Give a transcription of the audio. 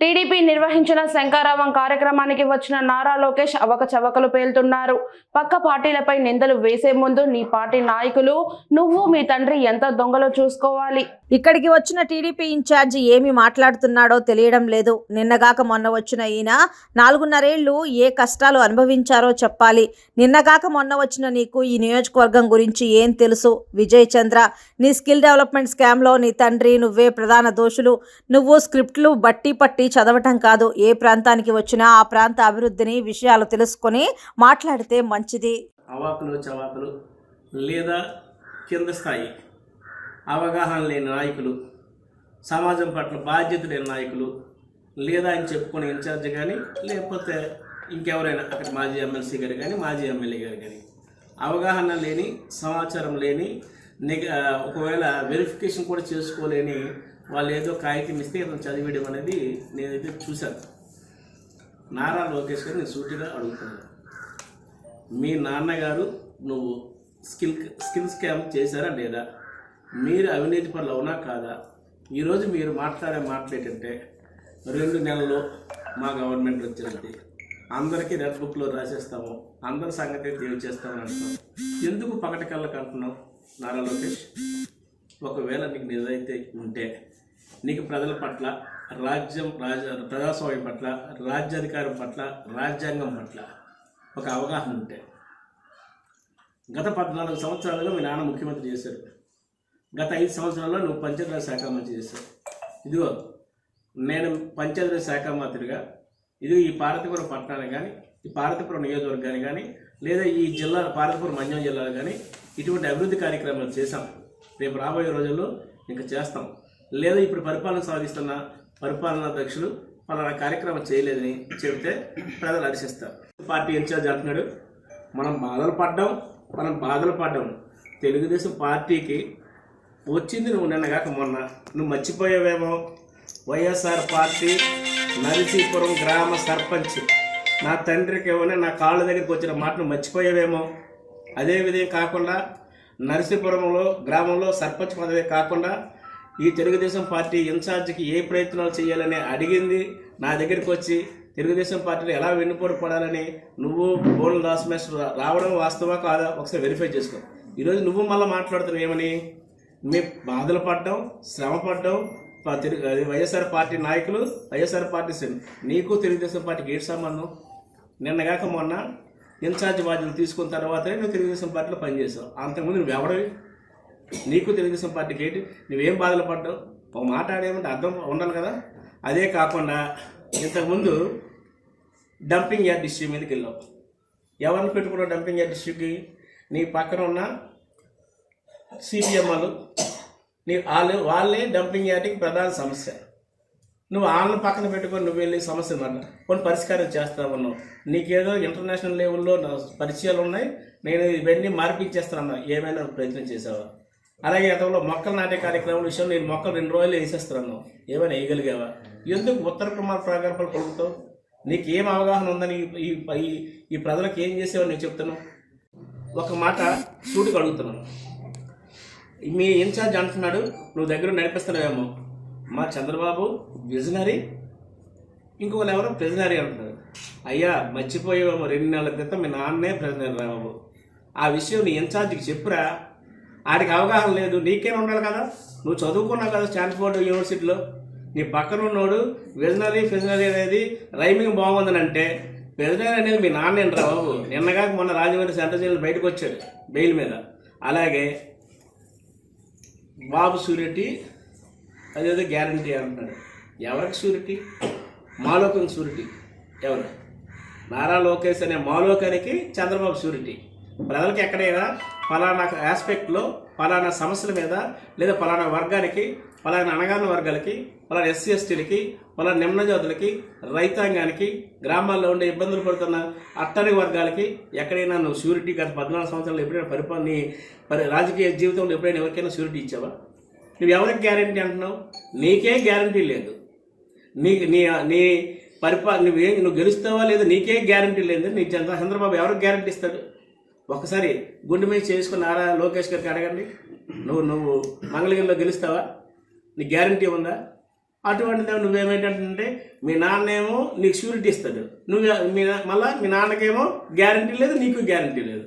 TDP నిర్వహించిన శంకారావం కార్యక్రమానికి వచ్చిన నారా లోకేష్ అవకచవకలు పేలుతున్నారు. పక్క పార్టీలపై నిందలు వేసే ముందు నీ పార్టీ నాయకులు నువ్వు మీ తండ్రి ఎంత దొంగలో చూసుకోవాలి? ఇక్కడికి వచ్చిన టీడీపీ ఇన్ఛార్జి ఏమి మాట్లాడుతున్నాడో తెలియడం లేదు. నిన్నగాక మొన్న వచ్చిన ఈయన నాలుగున్నరేళ్ళు ఏ కష్టాలు అనుభవించారో చెప్పాలి. నిన్నగాక మొన్న వచ్చిన నీకు ఈ నియోజకవర్గం గురించి ఏం తెలుసు? విజయ్ చంద్ర నీ స్కిల్ డెవలప్మెంట్ స్కామ్లో నీ తండ్రి నువ్వే ప్రధాన దోషులు. నువ్వు స్క్రిప్ట్లు బట్టి పట్టి చదవటం కాదు. ఏ ప్రాంతానికి వచ్చినా ఆ ప్రాంత అభివృద్ధిని విషయాలు తెలుసుకొని మాట్లాడితే మంచిది. అవాకులు చవాకులు లేదా కింద స్థాయి. అవగాహన లేని నాయకులు సమాజం పట్ల బాధ్యత లేని నాయకులు లేదా అని చెప్పుకునే ఇన్ఛార్జ్ కానీ లేకపోతే ఇంకెవరైనా అక్కడ మాజీ ఎమ్మెల్సీ గారు కానీ మాజీ ఎమ్మెల్యే గారు కానీ అవగాహన లేని సమాచారం లేని నిగ ఒకవేళ వెరిఫికేషన్ కూడా చేసుకోలేని వాళ్ళు ఏదో కాగితం ఇస్తే ఇతను చదివేయడం అనేది నేనైతే చూశాను. నారా లోకేష్ గారు నేను సూటిగా అడుగుతున్నాను. మీ నాన్నగారు నువ్వు స్కిల్ స్కిల్ స్కామ్ చేశారా లేదా? మీరు అవినీతి పనులు అవునా కాదా? ఈరోజు మీరు మాట్లాడే మాట్లాడేటంటే రెండు నెలల్లో మా గవర్నమెంట్ వచ్చినది అందరికీ రెడ్ బుక్లో రాసేస్తాము. అందరి సంగతి తెలియచేస్తామని అంటున్నాం. ఎందుకు పగటి కళ్ళకి అంటున్నావు నారా లోకేష్? ఒకవేళ నీకు నిజైతే ఉంటే నీకు ప్రజల పట్ల రాజ్యం రాజ ప్రజాస్వామ్యం పట్ల రాజ్యాధికారం పట్ల రాజ్యాంగం పట్ల ఒక అవగాహన ఉంటే. గత పద్నాలుగు సంవత్సరాలుగా మీ నాన్న ముఖ్యమంత్రి చేశారు. గత ఐదు సంవత్సరాల్లో నువ్వు పంచాయతీరాజ్ శాఖ మంత్రి చేశావు ఇదిగో నేను పంచాయతీరాజ్ శాఖ మంత్రిగా ఇది ఈ పార్వతీపురం పట్టణానికి కానీ ఈ పార్వతీపురం నియోజకవర్గానికి కానీ లేదా ఈ జిల్లా పార్వతీపురం మంజం జిల్లాలో కానీ ఇటువంటి అభివృద్ధి కార్యక్రమాలు చేశాం. రేపు రాబోయే రోజుల్లో ఇంకా చేస్తాం. లేదా ఇప్పుడు పరిపాలన సాగిస్తున్న పరిపాలనా అధ్యక్షులు పలానా కార్యక్రమం చేయలేదని చెబితే ప్రజలు హర్షిస్తారు పార్టీ ఇన్ఛార్జ్ అంటున్నాడు మనం బాధలు పడ్డాం మనం బాధలు పడ్డాం. తెలుగుదేశం పార్టీకి వచ్చింది నువ్వు నిన్న కాక మొన్న. నువ్వు మర్చిపోయావేమో? వైఎస్ఆర్ పార్టీ నరసీపురం గ్రామ సర్పంచ్. నా తండ్రికి ఏమైనా నా కాళ్ళ దగ్గరికి వచ్చిన మాట నువ్వు మర్చిపోయావేమో? అదేవిధంగా కాకుండా నరసీపురంలో గ్రామంలో సర్పంచ్ పదవి కాకుండా ఈ తెలుగుదేశం పార్టీ ఇన్ఛార్జికి ఏ ప్రయత్నాలు చేయాలని అడిగింది. నా దగ్గరికి వచ్చి తెలుగుదేశం పార్టీలో ఎలా వెన్నుపోటు పడాలని నువ్వు బోల్ దాస్ మేస్టర్ రావడం వాస్తవా కాదా? ఒకసారి వెరిఫై చేసుకో. ఈరోజు నువ్వు మళ్ళీ మాట్లాడుతున్నావు ఏమని మేము బాధలు పడ్డాం శ్రమ పడ్డాం. ప- అది వైఎస్ఆర్ పార్టీ నాయకులు వైఎస్ఆర్ పార్టీ నీకు తెలుగుదేశం పార్టీకి ఏంటి సంబంధం? నిన్నగాక మొన్న ఇన్ఛార్జ్ బాధ్యతలు తీసుకున్న తర్వాతనే నువ్వు తెలుగుదేశం పార్టీలో పనిచేసావు. అంతకుముందు నువ్వు ఎవడవి? నీకు తెలుగుదేశం పార్టీకి ఏంటి? నువ్వేం బాధలు పడ్డావు? ఒక మాట్లాడేమంటే అర్థం ఉండాలి కదా? అదే కాకుండా ఇంతకుముందు డంపింగ్ యార్డ్ ఇష్యూ మీదకి వెళ్ళావు. ఎవరిని పెట్టుకున్నావు డంపింగ్ యార్డ్ ఇష్యూకి నీ పక్కన ఉన్న సిపిఎంలు నీ వాళ్ళు వాళ్ళే డంపింగ్ యార్డ్కి ప్రధాన సమస్య. నువ్వు వాళ్ళని పక్కన పెట్టుకొని నువ్వు వెళ్ళి సమస్య మాట కొన్ని పరిష్కారం చేస్తావు ఉన్నావు. నీకేదో ఇంటర్నేషనల్ లెవెల్లో నా పరిచయాలు ఉన్నాయి నేను ఇవన్నీ మార్పించేస్తాను ఏమైనా ప్రయత్నం చేసావా? అలాగే గతంలో మొక్కలు నాటే కార్యక్రమం విషయంలో నేను మొక్కలు రెండు రోజులు వేసేస్తున్నాను. ఏమైనా వేయగలిగావా? ఎందుకు ఉత్తర కుమార్ ప్రగల్పాలు పలుకుతావు నీకు ఏం అవగాహన ఉందని ఈ ఈ- ఈ ప్రజలకు ఏం చేసేవని నేను చెప్తాను. ఒక మాట సూటికి అడుగుతున్నాను. మీ ఇన్ఛార్జ్ అంటున్నాడు నువ్వు దగ్గర నడిపిస్తున్నావేమో. మా చంద్రబాబు విజనరీ? ఇంకొకరు ఎవరో ప్రెజనరీ అంటున్నారు. అయ్యా మర్చిపోయేవేమో రెండు నెలల క్రితం మీ నాన్నే ప్రెజనరీ రాబాబు. ఆ విషయం నీ ఇన్ఛార్జికి చెప్పురా. ఆడికి అవగాహన లేదు నీకే ఉండాలి కదా? నువ్వు చదువుకున్నావు కదా స్టాన్ఫోర్డ్ యూనివర్సిటీలో. నీ పక్కన ఉన్నోడు విజనరీ ఫిజనరీ అనేది రైమింగ్ బాగుందని అంటే విజనరీ అనేది మీ నాన్నేంట్రా బాబు. నిన్నగాక మొన్న రాజమండ్రి సెంట్రల్ జైలు బయటకు వచ్చాడు బెయిల్ మీద. అలాగే బాబు సూరిటీ అదేదో గ్యారంటీ అంటున్నాడు. ఎవరికి సూరిటీ మాలోకం సూరిటీ ఎవరు? నారా లోకేష్ అనే మాలోకానికి చంద్రబాబు సూరిటీ ప్రజలకు ఎక్కడైనా ఫలానా ఆస్పెక్ట్లో ఫలానా సమస్యల మీద లేదా ఫలానా వర్గానికి ఫలానా అనగాన వర్గాలకి మళ్ళీ ఎస్సీ ఎస్టీలకి మళ్ళీ నిమ్న జాతులకి రైతాంగానికి గ్రామాల్లో ఉండే ఇబ్బందులు పడుతున్న అట్టడి వర్గాలకి ఎక్కడైనా నువ్వు షూరిటీ గత పద్నాలుగు సంవత్సరాలు ఎప్పుడైనా పరిపాలన నీ పరి రాజకీయ జీవితంలో ఎప్పుడైనా ఎవరికైనా షూరిటీ ఇచ్చావా? నువ్వు ఎవరికి గ్యారంటీ అంటున్నావు? నీకే గ్యారంటీ లేదు. నీ నీ నీ నువ్వు నువ్వే నువ్వు గెలుస్తావా లేదా నీకే గ్యారంటీ లేదు. నీ చంద్ర చంద్రబాబు ఎవరికి గ్యారంటీ ఇస్తాడు? ఒకసారి గుండె మీద చేసుకుని నారా లోకేష్ గారికి అడగండి. నువ్వు నువ్వు మంగళగిరిలో గెలుస్తావా? నీ గ్యారంటీ ఉందా? అటువంటిది నువ్వేమేంటంటే మీ నాన్నేమో నీకు షూరిటీ ఇస్తాడు. నువ్వు మీ మళ్ళీ మీ నాన్నకేమో గ్యారంటీ లేదు నీకు గ్యారంటీ లేదు.